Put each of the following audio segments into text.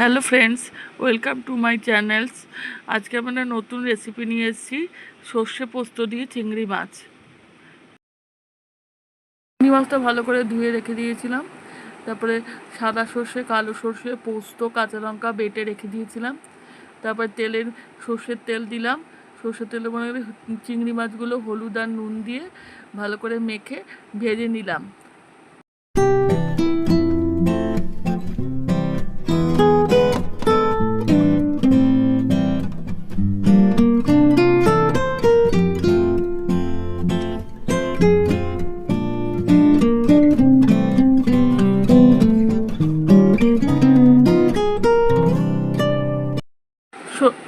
Hello friends, welcome to my channels. আজকে আমরা নতুন রেসিপি নিয়ে এসেছি, সর্ষে পোস্ত দিয়ে চিংড়ি মাছ। চিংড়ি মাছটা ভালো করে ধুয়ে রেখে দিয়েছিলাম। তারপরে সাদা সর্ষে, কালো সর্ষে, পোস্ত, কাঁচা লঙ্কা বেটে রেখে দিয়েছিলাম। তারপর তেলের সর্ষের তেল দিলাম। সর্ষের তেলে মনে চিংড়ি মাছগুলো হলুদ আর নুন দিয়ে ভালো করে মেখে ভেজে নিলাম।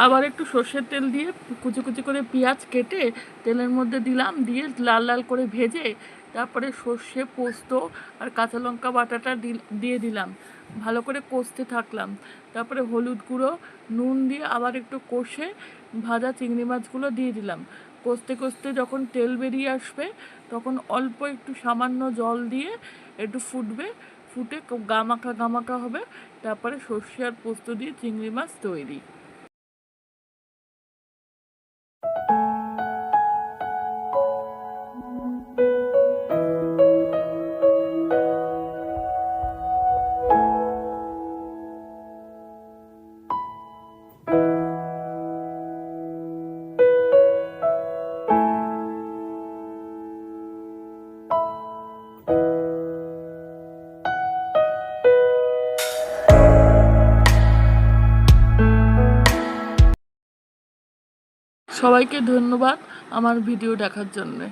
আবার একটু সর্ষের তেল দিয়ে কুচি কুচি করে পেঁয়াজ কেটে তেলের মধ্যে দিলাম, দিয়ে লাল লাল করে ভেজে তারপরে সর্ষে, পোস্ত আর কাঁচা লঙ্কা বাটাটা দিয়ে দিলাম। ভালো করে কষতে থাকলাম। তারপরে হলুদ গুঁড়ো, নুন দিয়ে আবার একটু কষে ভাজা চিংড়ি মাছগুলো দিয়ে দিলাম। কষতে কষতে যখন তেল বেরিয়ে আসবে, তখন অল্প একটু সামান্য জল দিয়ে একটু ফুটবে, ফুটে গামাখা গামাখা হবে। তারপরে সর্ষে আর পোস্ত দিয়ে চিংড়ি মাছ তৈরি। সবাইকে ধন্যবাদ আমার ভিডিও দেখার জন্যে।